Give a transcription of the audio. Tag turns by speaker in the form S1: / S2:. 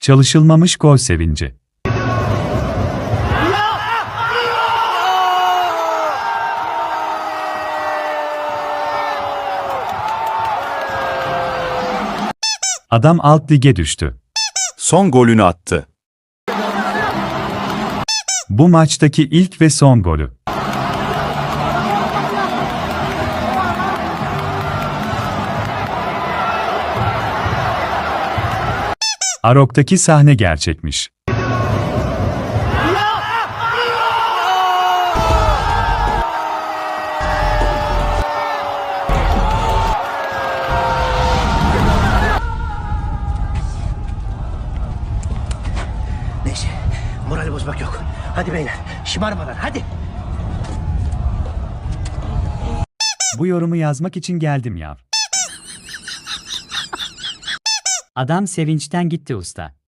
S1: Çalışılmamış gol sevinci. Adam alt lige düştü.
S2: Son golünü attı.
S1: Bu maçtaki ilk ve son golü. Arok'taki sahne gerçekmiş.
S3: Neyse, morali bozmak yok. Hadi beyler, şımarmadan hadi.
S1: Bu yorumu yazmak için geldim ya.
S4: Adam sevinçten gitti usta.